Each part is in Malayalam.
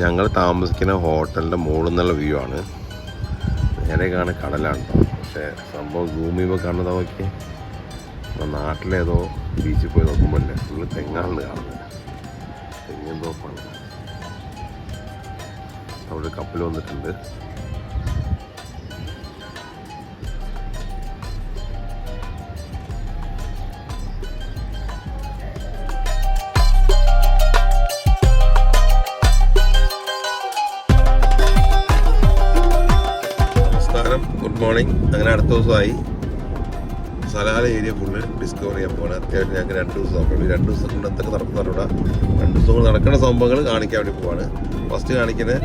ഞങ്ങൾ താമസിക്കുന്ന ഹോട്ടലിന്റെ മുകളിൽ നിന്നുള്ള വ്യൂ ആണ്. നേരെ കാണുന്ന കടലാണ് പക്ഷേ സംഭവം ഭൂമിയുമ്പോൾ കാണുന്നത് നോക്കി നാട്ടിലേതോ ബീച്ചിൽ പോയി നോക്കുമ്പോൾ അല്ലേ ഫുള്ള് തെങ്ങാണ് കാണുന്നത്. തെങ്ങിൻ തോപ്പാണ് അവിടെ കപ്പൽ വന്നിട്ടുണ്ട്. അടുത്ത ദിവസമായി സലാല ഏരിയ ഫുള്ള് ഡിസ്കവർ ചെയ്യാൻ പോകണം അത്യാവശ്യം ഞങ്ങൾക്ക് രണ്ട് ദിവസം നോക്കണം രണ്ട് ദിവസം കൊണ്ട് എന്തൊക്കെ നടക്കുന്നുണ്ട് രണ്ട് ദിവസം കൊണ്ട് നടക്കുന്ന സംഭവങ്ങൾ കാണിക്കാൻ വേണ്ടി പോവാണ്. ഫസ്റ്റ് കാണിക്കുന്നത്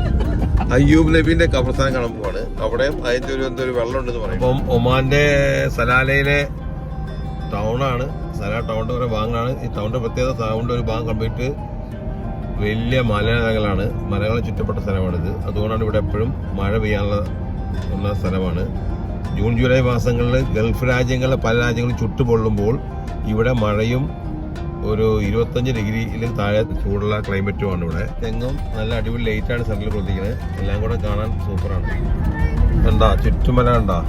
അയ്യൂബ് നബീന്റെ കബർസ്ഥാനം കാണാൻ പോവാണ്. അവിടെ അതിന്റെ ഒരു എന്തോ ഒരു വെള്ളം ഉണ്ടെന്ന് പറയും. അപ്പം ഒമാന്റെ സലാലയിലെ ടൗണാണ് സലാ ടൗണിന്റെ ഒരു ഭാഗങ്ങളാണ്. ഈ ടൗണിന്റെ പ്രത്യേകത ടൗണിന്റെ ഒരു ഭാഗം കംപ്ലീറ്റ് വലിയ മലകളാണ് മലകളെ ചുറ്റപ്പെട്ട സ്ഥലമാണിത്. അതുകൊണ്ടാണ് ഇവിടെ എപ്പോഴും മഴ പെയ്യാനുള്ള ഉള്ള സ്ഥലമാണ്. ജൂൺ ജൂലൈ മാസങ്ങളിൽ ഗൾഫ് രാജ്യങ്ങളിലെ പല രാജ്യങ്ങളും ചുട്ടുപൊള്ളുമ്പോൾ ഇവിടെ മഴയും ഒരു ഇരുപത്തഞ്ച് ഡിഗ്രിയിൽ താഴെ ചൂടുള്ള ക്ലൈമറ്റുമാണ് ഇവിടെ. തെങ്ങും നല്ല അടിപൊളി ലൈറ്റാണ് സെൻട്രൽ കൊടുത്തിരിക്കുന്നത് എല്ലാം കൂടെ കാണാൻ സൂപ്പറാണ്. കണ്ടാ ചുറ്റുമല കണ്ടാ.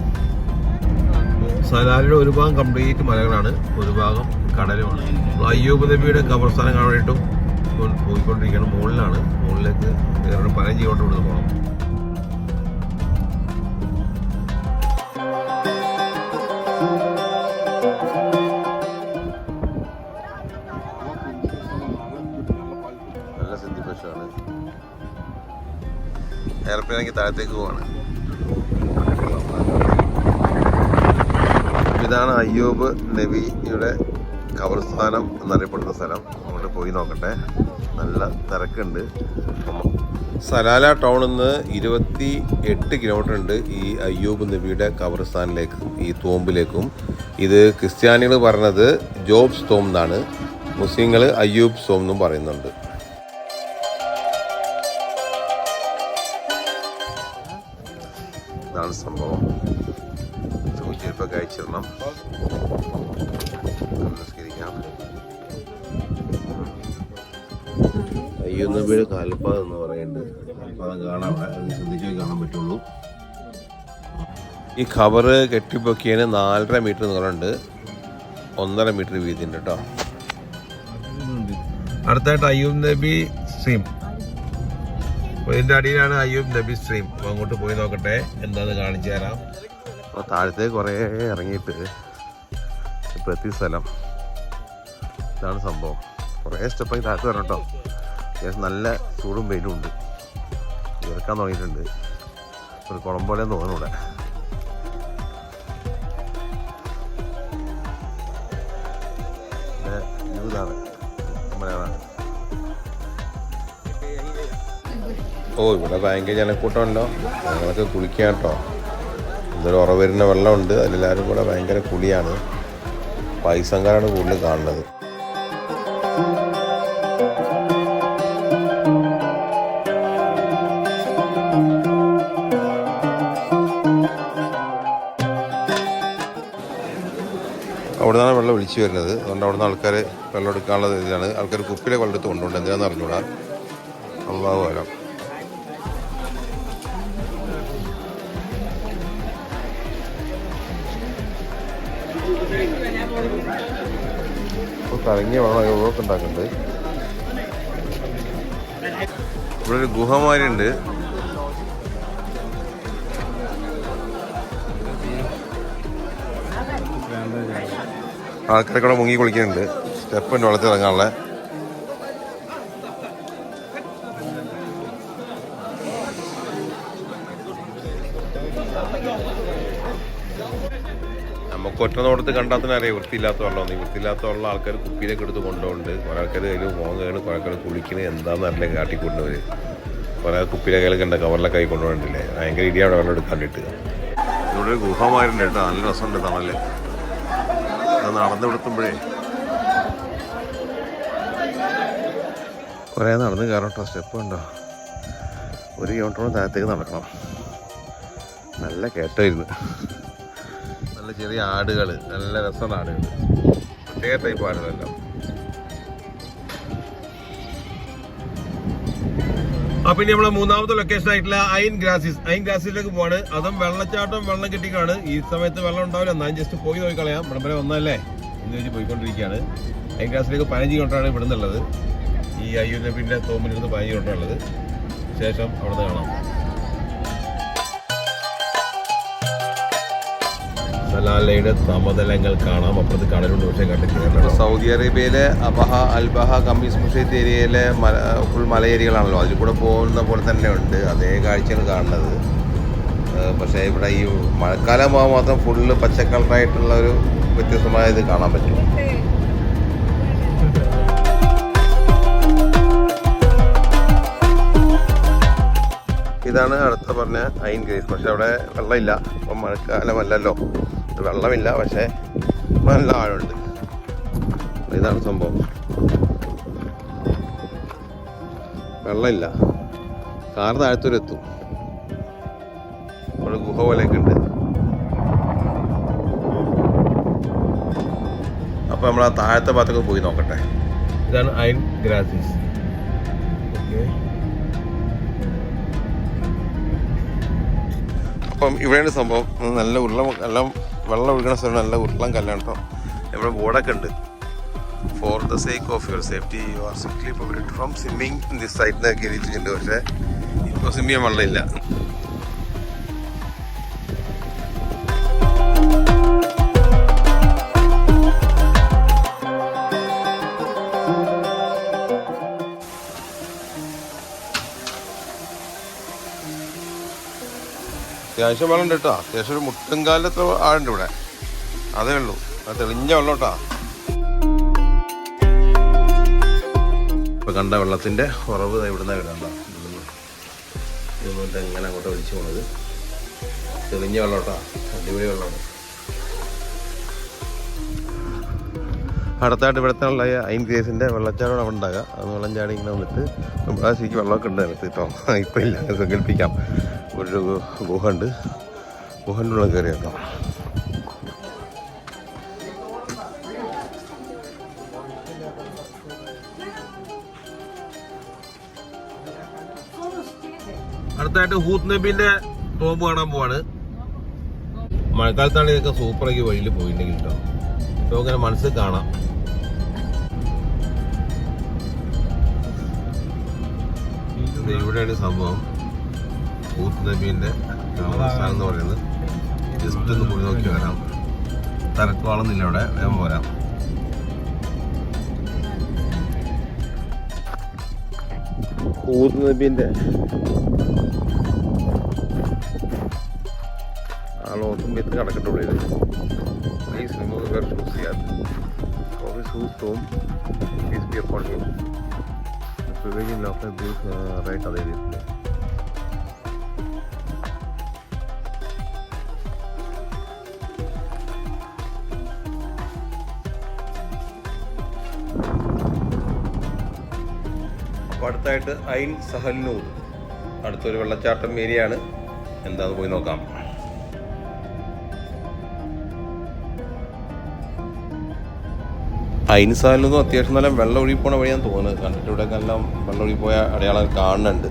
സലാലിയുടെ ഒരു ഭാഗം കംപ്ലീറ്റ് മലകളാണ്. ഒരു ഭാഗം കടലുമാണ്. അയ്യൂബ് നബിയുടെ കബർസ്ഥാനം ഇപ്പോൾ പോയിക്കൊണ്ടിരിക്കുകയാണ്. മുകളിലാണ്. മുകളിലേക്ക് പല ജീവോട്ട് ഇവിടുന്ന് പോകണം എയർപ്ലെയിനെങ്കിൽ താഴത്തേക്ക് പോവാണ്. ഇതാണ് അയ്യൂബ് നബിയുടെ ഖബർസ്ഥാനം എന്നറിയപ്പെടുന്ന സ്ഥലം. അങ്ങോട്ട് പോയി നോക്കട്ടെ. നല്ല തിരക്കുണ്ട്. സലാല ടൗണിൽ നിന്ന് ഇരുപത്തി എട്ട് കിലോമീറ്റർ ഉണ്ട് ഈ അയ്യൂബ് നബിയുടെ ഖബർസ്ഥാനിലേക്കും ഈ തോമ്പിലേക്കും. ഇത് ക്രിസ്ത്യാനികൾ പറഞ്ഞത് ജോബ്സ് തോം എന്നാണ്. മുസ്ലിങ്ങൾ അയ്യൂബ് സോം എന്നും പറയുന്നുണ്ട്. ഇതാണ് സംഭവം. സൂചിപ്പൊക്കെ കഴിച്ചിരണം നമസ്കരിക്കാം. അയ്യോ നബിയുടെ കാൽപ്പാദം എന്ന് പറയുന്നുണ്ട് കാൽപ്പാദം കാണാൻ ശ്രദ്ധിച്ചേ കാണാൻ പറ്റുള്ളൂ. ഈ ഖബറ് കെട്ടിപ്പൊക്കിയതിന് നാലര മീറ്റർ നീളമുണ്ട്. ഒന്നര മീറ്റർ വീതി ഉണ്ട് കേട്ടോ. അടുത്തായിട്ട് അയ്യൂബ് നബി സ്ട്രീം അപ്പൊ ഇതിന്റെ അടിയിലാണ് അയ്യൂബ് നബി സ്ട്രീം അങ്ങോട്ട് പോയി നോക്കട്ടെ. എന്താന്ന് കാണിച്ചു തരാം. അപ്പൊ താഴത്തെ കുറേ ഇറങ്ങിയിട്ട് ഇപ്പൊ എത്തിയ സ്ഥലം. ഇതാണ് സംഭവം. കുറേ സ്റ്റെപ്പായി താഴത്ത് വരണം കേട്ടോ അത്യാവശ്യം നല്ല ചൂടും വെയിലും ഉണ്ട്. ഇറക്കാൻ തുടങ്ങിയിട്ടുണ്ട്. ഒരു കുളം പോലെ തോന്നുന്നു ഇവിടെ. ഓ ഇവിടെ ഭയങ്കര ജനക്കൂട്ടമുണ്ടോ? ഞങ്ങളൊക്കെ കുളിക്കാം കേട്ടോ. ഇതൊരു ഉറവരുന്ന വെള്ളമുണ്ട്. അതിലെല്ലാവരും കൂടെ ഭയങ്കര കുളിയാണ്. പൈസങ്കാരാണ് കൂടുതൽ കാണുന്നത്. അവിടെ നിന്നാണ് വെള്ളം ഒഴിച്ചു വരുന്നത്. അതുകൊണ്ട് അവിടെ നിന്ന് ആൾക്കാർ വെള്ളം എടുക്കാനുള്ള ഇതിലാണ് ആൾക്കാർ കുപ്പിയിലെ വെള്ളം എടുത്ത് കൊണ്ടുപോകുന്നത് എന്തിനാണെന്ന് അറിഞ്ഞൂടാ. അള്ളാഹു വരാം കറങ്ങിയ വേണം ഉഴവൊക്കെ ഉണ്ടാക്കുന്നുണ്ട്. ഇവിടെ ഒരു ഗുഹമാരുണ്ട് ആൾക്കാരൊക്കെ മുങ്ങി കുളിക്കുന്നുണ്ട്. സ്റ്റെപ്പുണ്ട് വെള്ളത്തിൽ ഇറങ്ങാനുള്ള നമുക്ക് ഒറ്റ നോടത്ത് കണ്ടാത്തന്നെ അറിയാം വൃത്തിയില്ലാത്ത വെള്ളം ഈ വൃത്തിയില്ലാത്ത വെള്ളം ആൾക്കാർ കുപ്പിയിലേക്ക് എടുത്ത് കൊണ്ടുപോകുന്നുണ്ട്. കുറേ ആൾക്കാർ കയ്യിൽ പോകുകയാണ് കുറേ ആൾക്കാർ കുളിക്കുന്നത് എന്താണെന്ന് അറിയില്ല കാട്ടിക്കൊണ്ടുവര് കുറേ കുപ്പിയിലെ കയ്യിൽ കണ്ട കവറിലൊക്കെ ആയി കൊണ്ടുപോകണ്ടില്ലേ ഭയങ്കര ഇടിയാണ് വെള്ളം എടുക്കാണ്ടിട്ട് ഇവിടെ ഒരു ഗുഹമാരുണ്ട് കേട്ടോ. നല്ല രസമുണ്ട് തണൽ അത് നടന്നു കൊടുത്തുമ്പോഴേ കുറേ നടന്ന് കയറണം കേട്ടോ സ്റ്റെപ്പ് ഉണ്ടോ? ഒരു കിലോമീറ്ററോളം താഴത്തേക്ക് നടക്കണം. നല്ല കയറ്റമായിരുന്നു. നല്ല ചെറിയ ആടുകൾ നല്ല രസമുള്ള ആടുകൾ. പ്രത്യേക ടൈപ്പ് ആടുകളെല്ലാം അപ്പൊ ഇനി നമ്മളെ മൂന്നാമത്തെ ലൊക്കേഷൻ ആയിട്ടുള്ള അയിൻ ഗ്രാസിസ് അയിൻ ഗ്രാസിസിലേക്ക് പോവാണ്. അതും വെള്ളച്ചാട്ടം വെള്ളം കിട്ടിക്കാണ്. ഈ സമയത്ത് വെള്ളം ഉണ്ടാവില്ല. എന്നാലും ജസ്റ്റ് പോയി നോക്കി കളയാം. വരെ വന്നല്ലേ എന്ന് വെച്ച് പോയിക്കൊണ്ടിരിക്കുകയാണ്. അയിൻ ഗ്രാസിലേക്ക് പതിനഞ്ച് കിലോമീറ്ററാണ് ഇവിടെ നിന്നുള്ളത് ഈ അയ്യൂരിനെ പിന്നെ തോമിനടുത്ത് പതിനഞ്ച് കിലോമീറ്റർ ശേഷം അവിടെ നിന്ന് കാണാം. സലാലയുടെ സമതലങ്ങൾ കാണാം. അപ്പുറത്ത് കടലുണ്ട്. പക്ഷേ കണ്ടിട്ടില്ല. സൗദി അറേബ്യയിലെ അബഹ അൽബഹ കമ്മീസ് മുഷൈത്ത് ഏരിയയിലെ ഫുൾ മലയേരികളാണല്ലോ. അതിൽ കൂടെ പോകുന്ന പോലെ തന്നെ ഉണ്ട്. അതേ കാഴ്ചയാണ് കാണുന്നത്. പക്ഷേ ഇവിടെ ഈ മഴക്കാലം പോകാൻ മാത്രം ഫുള്ള് പച്ചക്കളറായിട്ടുള്ള ഒരു വ്യത്യസ്തമായ ഇത് കാണാൻ പറ്റും. ഇതാണ് അടുത്ത പറഞ്ഞ ഐൻ ഗ്രേസ്. പക്ഷെ അവിടെ വെള്ളമില്ല. അപ്പം മഴക്കാലമല്ലല്ലോ. വെള്ളമില്ല പക്ഷേ നല്ല ആഴമുണ്ട്. ഇതാണ് സംഭവം. വെള്ളമില്ല. കാർ താഴത്തൂരെത്തും. അവിടെ ഗുഹ പോലെയൊക്കെ ഉണ്ട്. അപ്പോൾ നമ്മൾ ആ താഴത്തെ ഭാഗത്തൊക്കെ പോയി നോക്കട്ടെ. ഇതാണ് ഐൻ ഗ്രാസിസ് ഓക്കെ. അപ്പം ഇവിടെയാണ് സംഭവം. നല്ല ഉള്ള എല്ലാം വെള്ളം ഒഴുകുന്ന സ്ഥലം നല്ല ഉരുളം കല്ലാണ് കേട്ടോ ഇവിടെ ബോർഡൊക്കെ ഉണ്ട്. For the sake of your safety you are strictly provide from swimming this സൈഡിൽ നിന്ന് കയറിയിട്ടുണ്ട് പക്ഷേ ഇപ്പോൾ സ്വിമ്മിങ് വെള്ളമില്ല. അത്യാവശ്യം വെള്ളം ഉണ്ട് കേട്ടോ. അത്യാവശ്യം ഒരു മുട്ടുംകാലത്ത് ആഴുണ്ട് ഇവിടെ. അതേ ഉള്ളൂ. അത് തെളിഞ്ഞ വെള്ളം കേട്ടോ. ഇപ്പൊ കണ്ട വെള്ളത്തിന്റെ കുറവ് ദാ ഇവിടുന്ന് വരുന്നുണ്ടോ ഇതുകൊണ്ട് എങ്ങനെ അങ്ങോട്ട് ഒഴിച്ചു പോണത്. തെളിഞ്ഞ വെള്ളം കേട്ടോ. അടിപൊളി വെള്ളമാണ്. അടുത്തായിട്ട് ഇവിടുത്തെ ഉള്ള അയിൻ ഗ്രേസിന്റെ വെള്ളച്ചാട്ടം അവിടെ ഉണ്ടാകുക അത് വെള്ളം ചാടി ഇങ്ങനെ വന്നിട്ട്. ഇവിടെ ശരിക്കും വെള്ളമൊക്കെ ഉണ്ട് അതിനകത്ത് കേട്ടോ. ഇപ്പം ഇല്ല. സങ്കല്പിക്കാം. ഒരു ഗുഹ ഉണ്ട് ഗുഹന്റെ കയറി നോക്കാം അടുത്തായിട്ട് ഹൂത്ത് നബിന്റെ തോമ്പ് കാണാൻ പോവാണ്. മഴക്കാലത്താണ് ഇതൊക്കെ സൂപ്പറാക്കി വഴിയിൽ പോയിട്ടുണ്ടെങ്കിൽ കേട്ടോ. ഇപ്പൊ അങ്ങനെ മനസ്സിൽ കാണാം. ഇവിടെയാണ് സംഭവം. ഹൂത്ത് നബീന്റെ സ്ഥലം എന്ന് പറയുന്നത്. ജസ്റ്റ് ഒന്ന് പോയി നോക്കി വരാം. തിരക്കുവാളൊന്നുമില്ല ഇവിടെ വേഗം പോരാം. ഊത്ത് നബീന്റെ ആളോത്തും വിത്ത് കിടക്കട്ടെ ഉള്ളിൽ പ്ലീസ് റിമൂവ് യുവർ ഷൂസ് തോം please be him privileging local views right അതേ രീതിയിൽ അപ്പോൾ അടുത്തായിട്ട് ഐൻ സഹൽനൂർ അടുത്തൊരു വെള്ളച്ചാട്ടം ഏരിയയാണ്. എന്താന്ന് പോയി നോക്കാം. ഐൻ സഹലിനൊന്നും അത്യാവശ്യം നല്ല വെള്ളം ഒഴുകി പോണ വഴിയാന്ന് തോന്നുന്നത് കണ്ടിട്ട് ഇവിടെ എല്ലാം വെള്ളം ഒഴുകി പോയ അടയാളം കാണുന്നുണ്ട്.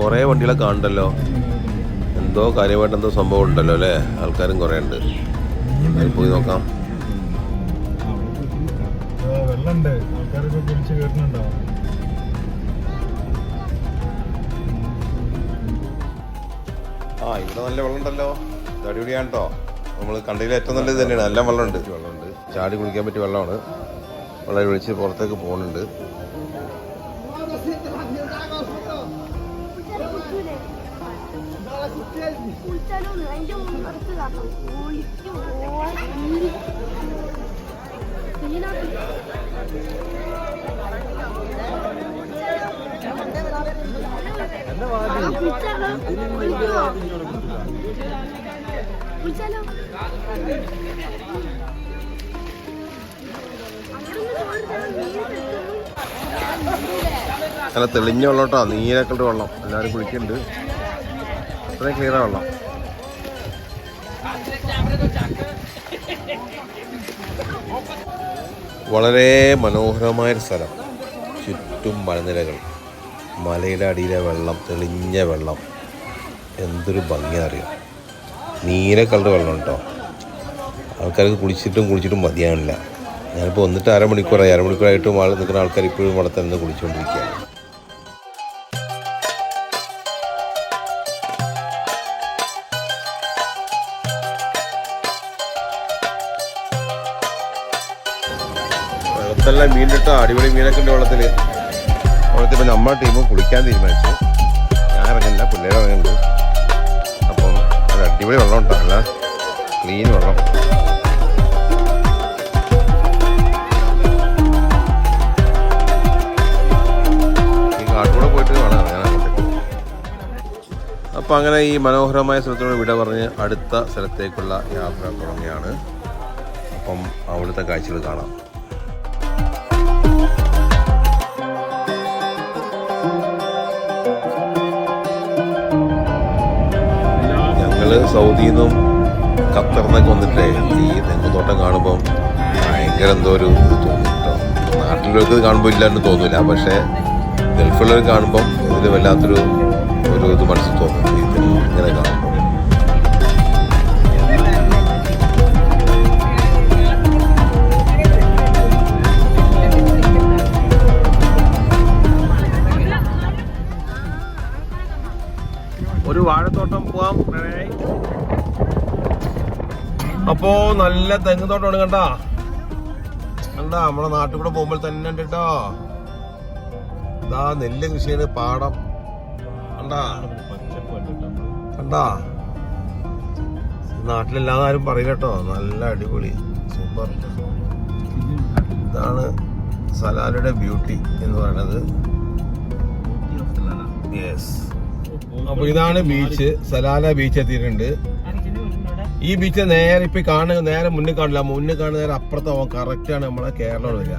കുറേ വണ്ടികളെ കാണണ്ടല്ലോ എന്തോ കാര്യമായിട്ട് എന്തോ സംഭവം ഉണ്ടല്ലോ അല്ലേ? ആൾക്കാരും കുറേ ഉണ്ട്. പോയി നോക്കാം. വെള്ളണ്ട് ആൾക്കാരൊക്കെ കുളിച്ച് കയറുന്നുണ്ടാവും ആ ഇവിടെ നല്ല വെള്ളം ഉണ്ടല്ലോ അടിപൊളിയാണ് കേട്ടോ നമ്മൾ കണ്ടതിൽ ഏറ്റവും നല്ലത് തന്നെയാണ്. എല്ലാം വെള്ളമുണ്ട്. വെള്ളമുണ്ട്. ചാടി കുളിക്കാൻ പറ്റിയ വെള്ളമാണ്. വളരെ ഒഴിച്ച് പുറത്തേക്ക് പോകുന്നുണ്ട്. ഓടി നല്ല തെളിഞ്ഞ വെള്ളം കേട്ടോ വെള്ളം. എല്ലാവരും കുളിക്കുന്നുണ്ട് അത്രയും ക്ലിയർ വെള്ളം. വളരെ മനോഹരമായൊരു സ്ഥലം. ചുറ്റും മലനിരകൾ മലയുടെ അടിയിലെ വെള്ളം തെളിഞ്ഞ വെള്ളം. എന്തൊരു ഭംഗിയാ അറിയാം? നീല കളർ വെള്ളം കേട്ടോ ആൾക്കാർക്ക് കുളിച്ചിട്ടും കുളിച്ചിട്ടും മതിയാണില്ല ഞാനിപ്പോൾ വന്നിട്ട് അരമണിക്കൂറായി. അരമണിക്കൂറായിട്ടും ആൾ നിൽക്കുന്ന ആൾക്കാർ ഇപ്പോഴും അവിടെ തന്നെ കുളിച്ചുകൊണ്ടിരിക്കുകയാണ് വെള്ളത്തെല്ലാം മീനിട്ടോ അടിപൊളി മീനൊക്കെ ഉണ്ട് വെള്ളത്തിൽ വെള്ളത്തിൽ നമ്മുടെ ടീമും കുളിക്കാൻ തീരുമാനിച്ചു. ഞാൻ ഇറങ്ങുന്നില്ല. പിള്ളേർ ഇറങ്ങുന്നുണ്ട്. അടിപൊളി വെള്ളം ഉണ്ടാവില്ല ക്ലീൻ വെള്ളം. ഈ പോയിട്ട് അപ്പോൾ അപ്പം അങ്ങനെ ഈ മനോഹരമായ സ്ഥലത്തോട് വിട പറഞ്ഞ് അടുത്ത സ്ഥലത്തേക്കുള്ള യാത്ര തുടങ്ങിയാണ്. അപ്പം അവിടുത്തെ കാഴ്ചകൾ കാണാം. ഞങ്ങൾ സൗദിയിൽ നിന്നും ഖത്തറിനൊക്കെ വന്നിട്ടേ ഈ തെങ്ങുതോട്ടം കാണുമ്പോൾ ഭയങ്കര എന്തോ ഒരു ഇത് തോന്നും കേട്ടോ നാട്ടിലുള്ളവർക്ക് ഇത് കാണുമ്പോൾ ഇല്ലാണ്ട് തോന്നില്ല പക്ഷേ ഗൾഫിലുള്ളവർ കാണുമ്പം ഇതിൽ വല്ലാത്തൊരു ഒരു ഇത് മനസ്സിൽ തോന്നും. ഇങ്ങനെ കാണുമ്പോൾ അപ്പോ നല്ല തെങ്ങ് തോട്ടമാണ് കണ്ടാ. കണ്ടാ നമ്മളെ നാട്ടിൽ കൂടെ പോകുമ്പോൾ തന്നെ ഉണ്ട് കേട്ടോ ഇതാ നെല്ല് കൃഷിയാണ് പാടം. കണ്ടാ? കണ്ടാ? നാട്ടിലെല്ലാം ആരും പറയില്ല കേട്ടോ നല്ല അടിപൊളി. സൂപ്പർ. ഇതാണ് സലാലയുടെ ബ്യൂട്ടി എന്ന് പറയുന്നത്. യെസ് അപ്പൊ ഇതാണ് ബീച്ച്. സലാല ബീച്ച് എത്തിയിട്ടുണ്ട്. ഈ ബീച്ച് നേരെ ഇപ്പൊ കാണുക നേരെ മുന്നിൽ കാണില്ല. മുന്നിൽ കാണുന്ന നേരെ അപ്പുറത്ത് പോകാൻ കറക്റ്റ് ആണ് നമ്മളെ കേരളം വരിക.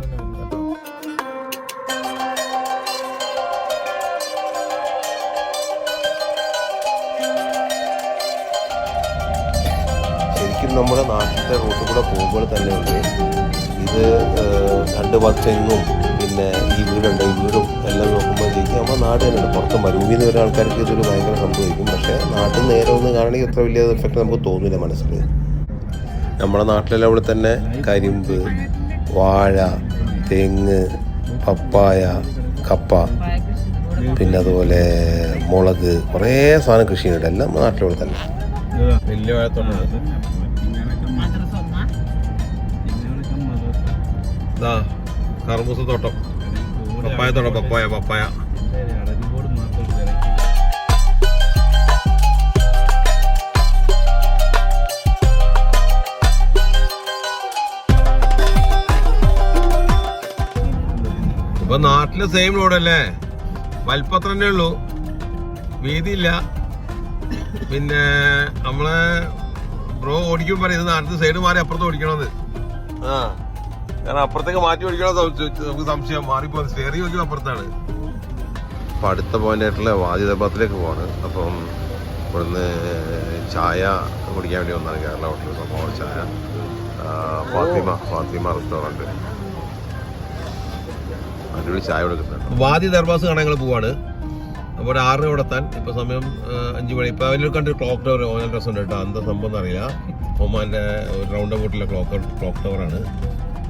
ശരിക്കും നമ്മുടെ നാട്ടിലത്തെ റൂട്ടിൽ കൂടെ പോകുമ്പോൾ തന്നെ ഉണ്ട്. ഇത് രണ്ട് തെങ്ങും പിന്നെ ഈ വീടുണ്ട്. ഈ വീടും എല്ലാം നാട് തന്നെയാണ് പുറത്ത് മരുഭൂമിയിൽ നിന്ന് വരുന്ന ആൾക്കാർക്ക് ഇതൊരു ഭയങ്കര സംഭവിക്കും. പക്ഷേ നാട്ടിൽ നേരെ ഒന്ന് കാണണമെങ്കിൽ അത്ര വലിയ എഫക്റ്റ് നമുക്ക് തോന്നില്ല മനസ്സിൽ. നമ്മുടെ നാട്ടിലെല്ലാം ഇവിടെ തന്നെ കരിമ്പ് വാഴ തെങ്ങ് പപ്പായ കപ്പ പിന്നെ അതുപോലെ മുളക് കുറേ സാധനം കൃഷി ചെയ്യുന്നുണ്ട്. എല്ലാം നമ്മുടെ നാട്ടിലിവിടെ തന്നെ. വലിയ തോട്ടം. പപ്പായ തോട്ടം പപ്പായ പപ്പായ. ഇപ്പൊ സെയിം റോഡല്ലേ വലിപ്പത്ര തന്നെ ഉള്ളൂ. വീതിയില്ല. പിന്നെ നമ്മളെ ബ്രോ ഓടിക്കുമ്പോ പറയും ഇത് നാട്ടിൽ സൈഡ് മാറി അപ്പുറത്ത് ഓടിക്കണത് ആ. കാരണം അപ്പുറത്തേക്ക് മാറ്റി ഓടിക്കണോ നമുക്ക് സംശയം മാറിപ്പോ സ്റ്റേറി നോക്കിയോ അപ്പുറത്താണ്. അപ്പൊ അടുത്ത പോയിന്റ് ആയിട്ടുള്ള വാജിദാബാദിലേക്ക് പോവാണ്. അപ്പം ഇവിടുന്ന് ചായ കുടിക്കാൻ വേണ്ടി വന്നാണ് കേരള ഹോട്ടലിൽ. സംഭവം ചായ ഫാത്തിമ ഫാത്തിമ റെസ്റ്റോറന്റ് അടിപൊളി ചായ കൊടുക്കുന്നുണ്ട്. വാദി ദർബാസ് കാണാൻ ഞങ്ങൾ പോവാണ്. അപ്പോൾ ഒരു ആറിന് ഇവിടെ എത്താൻ. ഇപ്പൊ സമയം അഞ്ചു മണി. ഇപ്പൊ അവരിൽ കണ്ടൊരു ക്ലോക്ക് ടവർ ഓനൽ ഡ്രസ് ഉണ്ട് കേട്ടോ. എന്താ സംഭവം എന്നറിയില്ല. ഒരു റൗണ്ട് ബോട്ടിലെ ക്ലോക്ക് ക്ലോക്ക് ടവർ ആണ്.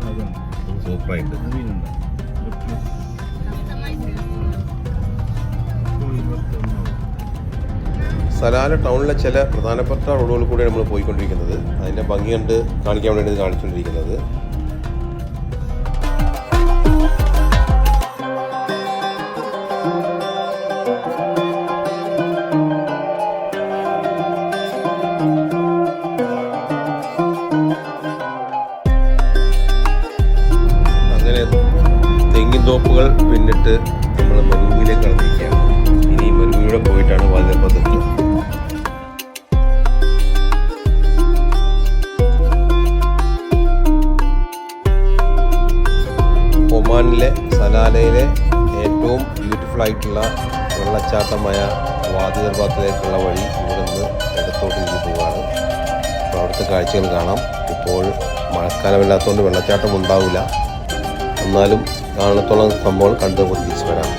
സൂപ്പർ സൂപ്പറായിട്ട് സലാല ടൗണിലെ ചില പ്രധാനപ്പെട്ട റോഡുകൾ കൂടെ നമ്മൾ പോയിക്കൊണ്ടിരിക്കുന്നത്. അതിന്റെ ഭംഗി കണ്ട് കാണിക്കാൻ വേണ്ടി ഇത് കാണിച്ചുകൊണ്ടിരിക്കുന്നത്. വെള്ളച്ചാട്ടമായ വാദി ദർബാത്തിലേക്കുള്ള വഴി ഇവിടുന്ന് ഇടത്തോട്ട് തിരിഞ്ഞ് പോവുകയാണ്. അപ്പോൾ അവിടുത്തെ കാഴ്ചകൾ കാണാം. ഇപ്പോൾ മഴക്കാലമില്ലാത്തതുകൊണ്ട് വെള്ളച്ചാട്ടം ഉണ്ടാവില്ല. എന്നാലും കാണത്തോളം സംഭവം കണ്ടു തിരിച്ചു വരാം.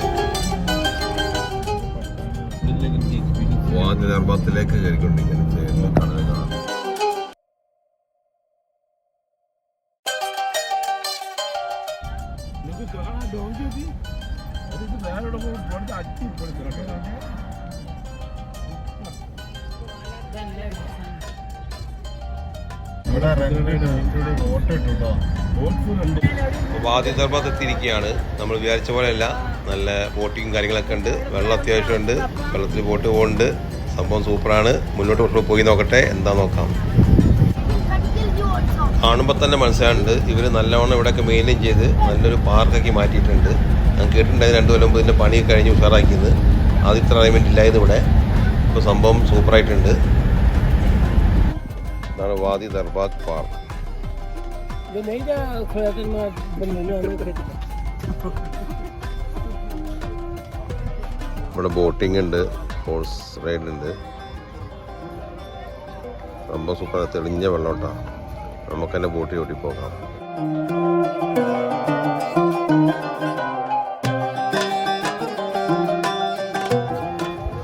വാതി ദർബാത്തിലേക്ക് കയറിക്കൊണ്ടിരിക്കുന്നു. ഇവിടെ കേട്ടോ വാദി ദർബാത്ത് എത്തിയിരിക്കുകയാണ്. നമ്മൾ വിചാരിച്ച പോലെയല്ല. നല്ല ബോട്ടിങ്ങും കാര്യങ്ങളൊക്കെ ഉണ്ട്. വെള്ളം അത്യാവശ്യമുണ്ട് വെള്ളത്തിൽ ബോട്ട് പോകുന്നുണ്ട്. സംഭവം സൂപ്പറാണ്. മുന്നോട്ട് പോയി നോക്കട്ടെ. എന്താ നോക്കാം. കാണുമ്പോൾ തന്നെ മനസ്സിലാകുന്നുണ്ട് ഇവർ നല്ലവണ്ണം ഇവിടെയൊക്കെ മെയിന്റെയിൻ ചെയ്ത് നല്ലൊരു പാർക്കൊക്കെ മാറ്റിയിട്ടുണ്ട്. ഞാൻ കേട്ടിട്ടുണ്ടായി രണ്ടു കൊല്ലം ഇതിന്റെ പണി കഴിഞ്ഞ് ഉഷാറാക്കിയത്. ആദ്യത്തെ അറേഞ്ച്മെന്റ് ഇല്ലായത് ഇവിടെ. ഇപ്പോൾ സംഭവം സൂപ്പറായിട്ടുണ്ട് ഇതാണ് വാദി ദർബാഗ് പാർക്ക്. ഇവിടെ ബോട്ടിംഗ് ഉണ്ട് ഹോഴ്സ് റൈഡ് ഉണ്ട്. സംഭവം സൂപ്പർ തെളിഞ്ഞ വെള്ളോട്ടാ. നമുക്ക് തന്നെ ബോട്ടിൽ ഓടി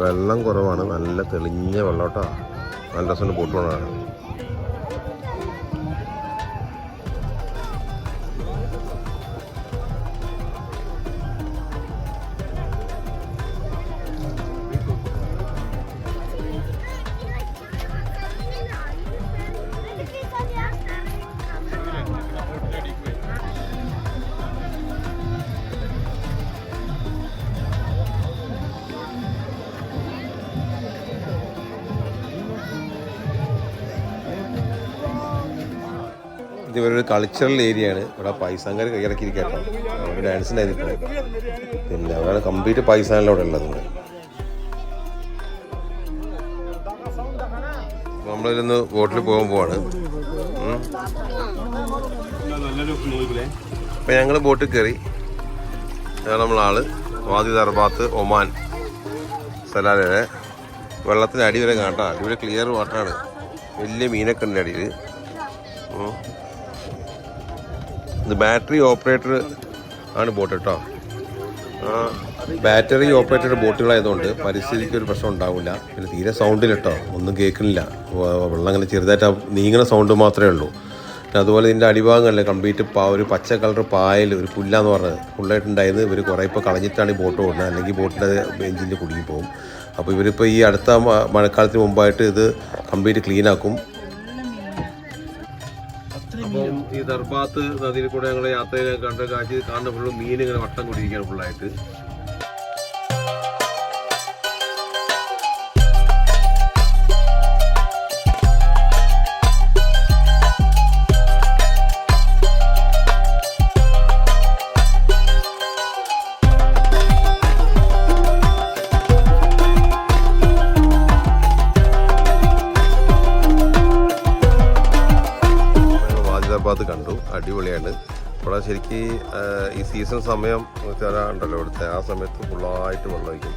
വെള്ളം കുറവാണ്. നല്ല തെളിഞ്ഞ വെള്ളം കേട്ടോ നല്ല രസമുണ്ട് ബോട്ട് പോകണതാണ് ഇത് ഒരു കൾച്ചറൽ ഏരിയ ആണ്. ഇവിടെ പൈസാങ്കർ കൈയടക്കിയിരിക്കട്ടോ അവിടെ ഡാൻസിനായിരുന്നു പിന്നെ അവിടെ കംപ്ലീറ്റ് പൈസ അവിടെ ഉള്ളത്. നമ്മളിന്ന് ബോട്ടിൽ പോകാൻ പോവാണ്. അപ്പൊ ഞങ്ങൾ ബോട്ടിൽ കയറി. നമ്മളാൾ വാദി ദർബാത്ത് ഒമാൻ സലാലയുടെ വെള്ളത്തിന് അടി വരെ കാട്ടാ അടിപൊളി ക്ലിയർ വാട്ടറാണ് വലിയ മീനൊക്കെ ഉണ്ട് അടിയിൽ ഇത് ബാറ്ററി ഓപ്പറേറ്റർ ആണ് ബോട്ട് കേട്ടോ. ബാറ്ററി ഓപ്പറേറ്റഡ് ബോട്ടുകളായതുകൊണ്ട് പരിസ്ഥിതിക്ക് ഒരു പ്രശ്നം ഉണ്ടാവില്ല. പിന്നെ തീരെ സൗണ്ടിൽ കേട്ടോ. ഒന്നും കേൾക്കുന്നില്ല. വെള്ളം അങ്ങനെ ചെറുതായിട്ട് നീങ്ങുന്ന സൗണ്ട് മാത്രമേ ഉള്ളൂ. പിന്നെ അതുപോലെ ഇതിന്റെ അടിഭാഗങ്ങളിൽ കംപ്ലീറ്റ് പാ ഒരു പച്ച കളർ പായൽ ഒരു പുല്ലാന്ന് പറഞ്ഞത് ഫുള്ളായിട്ടുണ്ടായിരുന്നു ഇവർ കുറേ ഇപ്പോൾ കളഞ്ഞിട്ടാണ് ഈ ബോട്ട് ഓടുന്നത്. അല്ലെങ്കിൽ ബോട്ടിന്റെ എഞ്ചിന്റെ കുടുങ്ങി പോകും അപ്പോൾ ഇവരിപ്പോൾ ഈ അടുത്ത മഴക്കാലത്തിന് മുമ്പായിട്ട് ഇത് കംപ്ലീറ്റ് ക്ലീൻ ആക്കും. ഈ ദർബാത്ത് നദിയിൽ കൂടെ ഞങ്ങൾ യാത്രയിൽ കണ്ട കാഴ്ച കാണുന്ന ഫുള്ള് മീൻ ഇങ്ങനെ വട്ടം കൂടിയിരിക്കുകയാണ് ഫുള്ളായിട്ട് ശരിക്ക് ഈ സീസൺ സമയം ഉണ്ടല്ലോ ഇവിടുത്തെ ആ സമയത്ത് ഫുള്ളായിട്ട് വെള്ളം വയ്ക്കും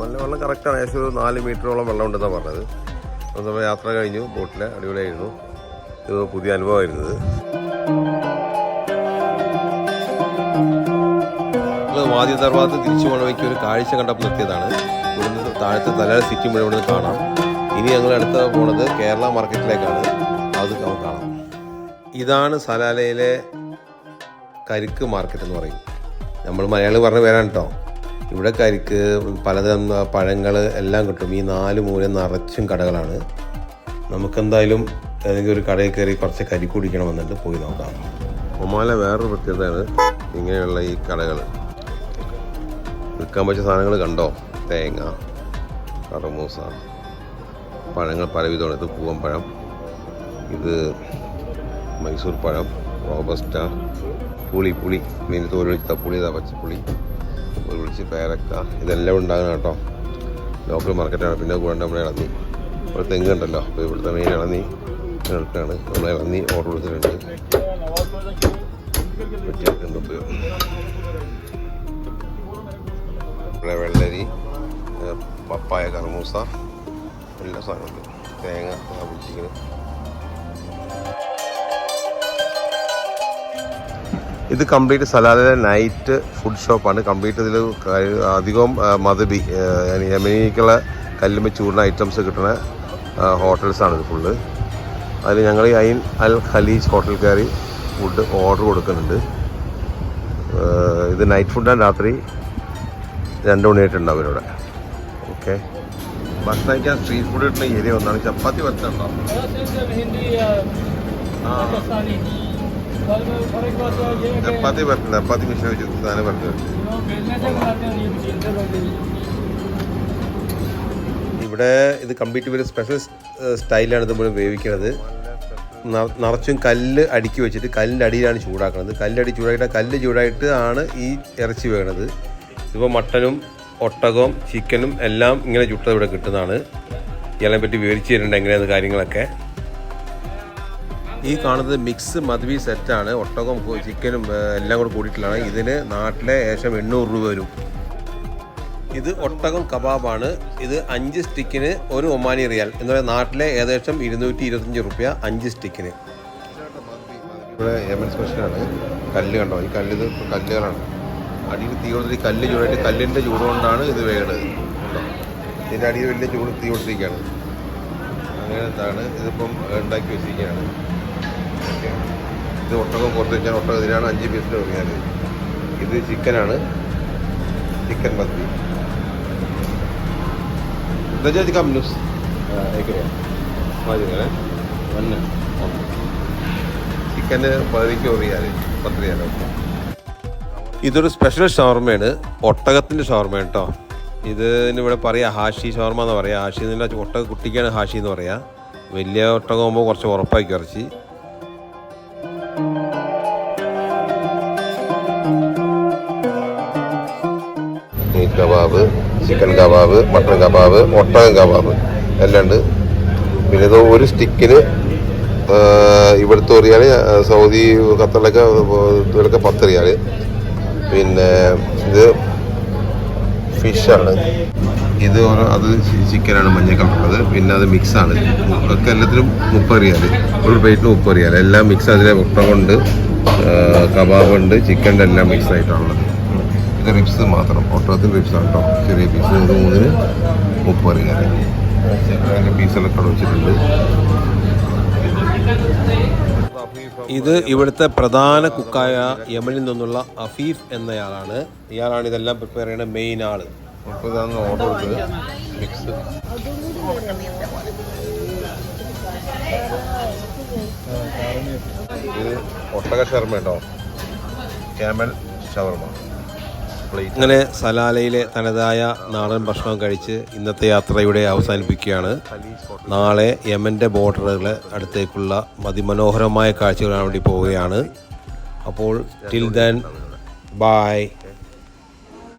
നല്ല വെള്ളം കറക്റ്റാണ് ഏകദേശം ഒരു നാല് മീറ്ററോളം വെള്ളം ഉണ്ടെന്നാണ് പറഞ്ഞത്. അപ്പോൾ നമ്മൾ യാത്ര കഴിഞ്ഞു ബോട്ടിൽ അടിപൊളിയായിരുന്നു. ഇത് പുതിയ അനുഭവമായിരുന്നത്. വാദ്യ ദർബാത്ത് തിരിച്ചു പോകണ ഒരു കാഴ്ച കണ്ടപ്പോൾ നിർത്തിയതാണ് ഇവിടുന്ന് താഴത്തെ തല സിറ്റി മുഴുവൻ കാണാം. ഇനി ഞങ്ങൾ അടുത്ത പോണത് കേരള മാർക്കറ്റിലേക്കാണ് അത് നമുക്ക് കാണാം. ഇതാണ് സലാലയിലെ കരിക്ക് മാർക്കറ്റ് എന്ന് പറയും. നമ്മൾ മലയാളി പറഞ്ഞ പേരാണ് കേട്ടോ ഇവിടെ കരിക്ക് പലതരം പഴങ്ങൾ എല്ലാം കിട്ടും. ഈ നാല് മൂലം നിറച്ചും കടകളാണ്. നമുക്കെന്തായാലും ഏതെങ്കിലും ഒരു കടയിൽ കയറി കുറച്ച് കരി കുടിക്കണമെന്നുണ്ട് പോയി നോക്കാം. ഒമാല വേറൊരു പ്രത്യേകതയാണ്. ഇങ്ങനെയുള്ള ഈ കടകൾ വിൽക്കാൻ പറ്റിയ സാധനങ്ങൾ കണ്ടോ? തേങ്ങ കറമൂസ പഴങ്ങൾ പലവിധമാണ്. ഇത് പഴം ഇത് മൈസൂർ പഴം റോബസ്റ്റ പുളി പുളി. മീൻ തോരൊഴിച്ച പുളി ഇതാ പച്ചപ്പുളി ഒഴിച്ച് പേരക്ക ഇതെല്ലാം ഉണ്ടാകണം കേട്ടോ. ലോക്കൽ മാർക്കറ്റാണ്. പിന്നെ കൂടെ നമ്മുടെ ഇളന്നി ഇവിടെ തെങ്ങ് ഉണ്ടല്ലോ. അപ്പോൾ ഇവിടുത്തെ മെയിൻ ഇളന്നി എടുക്കുകയാണ് നമ്മൾ ഇളന്നി ഓർഡർ കൊടുത്തിട്ടുണ്ട്. ഇവിടെ വെള്ളരി പപ്പായ കർമൂസ എല്ലാ സാധനമുണ്ട് തേങ്ങ പിടിച്ചിങ്ങനെ ഇത് കംപ്ലീറ്റ് സലാദിലെ നൈറ്റ് ഫുഡ് ഷോപ്പാണ് കംപ്ലീറ്റ് ഇതിൽ അധികവും മധുബി യമനിക്കുള്ള കല്ലുമ്മ ചൂടുന്ന ഐറ്റംസ് കിട്ടുന്ന ഹോട്ടൽസാണ് ഇത് ഫുള്ള് അതിൽ ഞങ്ങൾ ഈ ഐൻ അൽ ഖലീജ് ഹോട്ടൽ കയറി ഫുഡ് ഓർഡർ കൊടുക്കുന്നുണ്ട്. ഇത് നൈറ്റ് ഫുഡാണ് രാത്രി രണ്ട് മണിയായിട്ടുണ്ട് അവരോട് ഓക്കെ ഭക്ഷണം കഴിക്കാൻ സ്ട്രീറ്റ് ഫുഡ് കിട്ടുന്ന ഏരിയ ഒന്നാണ്. ചപ്പാത്തി हिंदी ആ. ചപ്പാത്തി പറ്റില്ല ചപ്പാത്തി മിഷൻ വെച്ച്. സാധനം പറ്റില്ല ഇവിടെ ഇത് കംപ്ലീറ്റ് ഒരു സ്പെഷ്യൽ സ്റ്റൈലാണ് ഇതുപോലെ മുഴുവൻ വേവിക്കുന്നത് നിറച്ചും കല്ല് അടുക്കി വെച്ചിട്ട് കല്ലിന്റെ അടിയിലാണ് ചൂടാക്കുന്നത് കല്ലടി ചൂടായിട്ട് കല്ല് ചൂടായിട്ട് ആണ് ഈ ഇറച്ചി വേണത്. ഇപ്പോൾ മട്ടനും ഒട്ടകവും ചിക്കനും എല്ലാം ഇങ്ങനെ ചുട്ടത് ഇവിടെ കിട്ടുന്നതാണ്. ഇയാളെ പറ്റി വിവരിച്ചു തരുന്നുണ്ട് എങ്ങനെയാണ് കാര്യങ്ങളൊക്കെ. ഈ കാണുന്നത് മിക്സ് മദ്വി സെറ്റാണ് ഒട്ടകം ചിക്കനും എല്ലാം കൂടെ കൂടിയിട്ടുള്ളതാണ്. ഇതിന് നാട്ടിലെ ഏകദേശം എണ്ണൂറ് രൂപ വരും. ഇത് ഒട്ടകം കബാബാണ്. ഇത് അഞ്ച് സ്റ്റിക്കിന് ഒരു ഒമാനി റിയാൽ. എന്ന് പറയുന്ന നാട്ടിലെ ഏകദേശം ഇരുന്നൂറ്റി ഇരുപത്തഞ്ച് റുപ്യ അഞ്ച് സ്റ്റിക്കിന് ഇവിടെ സ്പെഷ്യലാണ് കല്ല് കണ്ടോ? ഈ കല്ല് കല്ലുകളാണ്. അടിയിൽ തീ കൊടുത്തിട്ട് കല്ല് ചൂടായിട്ട് കല്ലിന്റെ ചൂട് കൊണ്ടാണ് ഇത് വേണത് ഇതിന്റെ അടിയിൽ വലിയ ചൂട് തീ കൊടുത്തിരിക്കുകയാണ്. അങ്ങനത്താണ് ഇതിപ്പം ഉണ്ടാക്കി വെച്ചിരിക്കുകയാണ്. ഇത് ഒട്ടകം പുറത്ത് വെച്ചാൽ ഒട്ടകം ഇതിനാണ് അഞ്ച് പീസിന് തുടങ്ങിയാൽ ഇത് ചിക്കനാണ്. ചിക്കൻ മന്തി. ദജാജ് കം ന്യൂസ് ചിക്കന് പതിനഞ്ച് റിയാൽ പത്ത് റിയാൽ ഇതൊരു സ്പെഷ്യൽ ഷവർമയാണ്. ഒട്ടകത്തിന്റെ ഷവർമ കേട്ടോ ഇതിന് ഇവിടെ പറയാം ഹാഷി ഷവർമ എന്ന് പറയാം. ഹാഷി എന്നില്ല ഒട്ടക കുട്ടിക്കാണ് ഹാഷി എന്ന് പറയാം. വലിയ ഒട്ടകമാകുമ്പോൾ കുറച്ച് ഉറപ്പാക്കി ഇറച്ചി. Kebab chicken kebab mutton kebab ഒട്ടകം കബാബ് എല്ലാം ഉണ്ട് പിന്നെ ഇത് ഒരു സ്റ്റിക്കിന് ഇവിടുത്തെ റിയാൽ സൗദി ഖത്തറിലൊക്കെ ഇതിലൊക്കെ പത്ത് റിയാൽ പിന്നെ ഇത് ഫിഷാണ്. ഇത് അത് ചിക്കനാണ് മഞ്ഞ കളറുള്ളത് പിന്നെ അത് മിക്സാണ്. ഒക്കെ എല്ലാത്തിനും മുപ്പത് റിയാൽ ഒരു പ്ലേറ്റിന് മുപ്പത് റിയാൽ എല്ലാം മിക്സ് അതിലെ ഒട്ടകമുണ്ട് കബാബുണ്ട് ചിക്കന്റെ എല്ലാം മിക്സ് ആയിട്ടാണുള്ളത് ഇത് റിപ്സ് മാത്രം. ഒട്ടകത്തിൽ റിപ്സ് ആണ് കേട്ടോ ചെറിയ പീസ് ഇത് മൂന്നിന് മുപ്പത് കറി അതിന്റെ പീസെല്ലാം കട വെച്ചിട്ടുണ്ട്. ഇത് ഇവിടുത്തെ പ്രധാന കുക്കായ യമനിൽ നിന്നുള്ള അഫീഫ് എന്നയാളാണ്. ഇയാളാണ് ഇതെല്ലാം പ്രിപ്പയർ ചെയ്യുന്ന മെയിൻ ആൾ. അപ്പോൾ ഇതാണ് ഓർഡർ ചെയ്തത് മിക്സ് ഇത് ഒട്ടക ഷർമ്മ കേട്ടോ ക്യാമൽ ഷവർമ. അങ്ങനെ സലാലയിലെ തനതായ നാടൻ ഭക്ഷണം കഴിച്ച് ഇന്നത്തെ യാത്രയുടെ അവസാനിപ്പിക്കുകയാണ്. നാളെ യമന്റെ ബോർഡറുകൾ അടുത്തേക്കുള്ള അതിമനോഹരമായ കാഴ്ചകളാണ് വേണ്ടി പോവുകയാണ്. അപ്പോൾ ടിൽ ദൻ ബായ്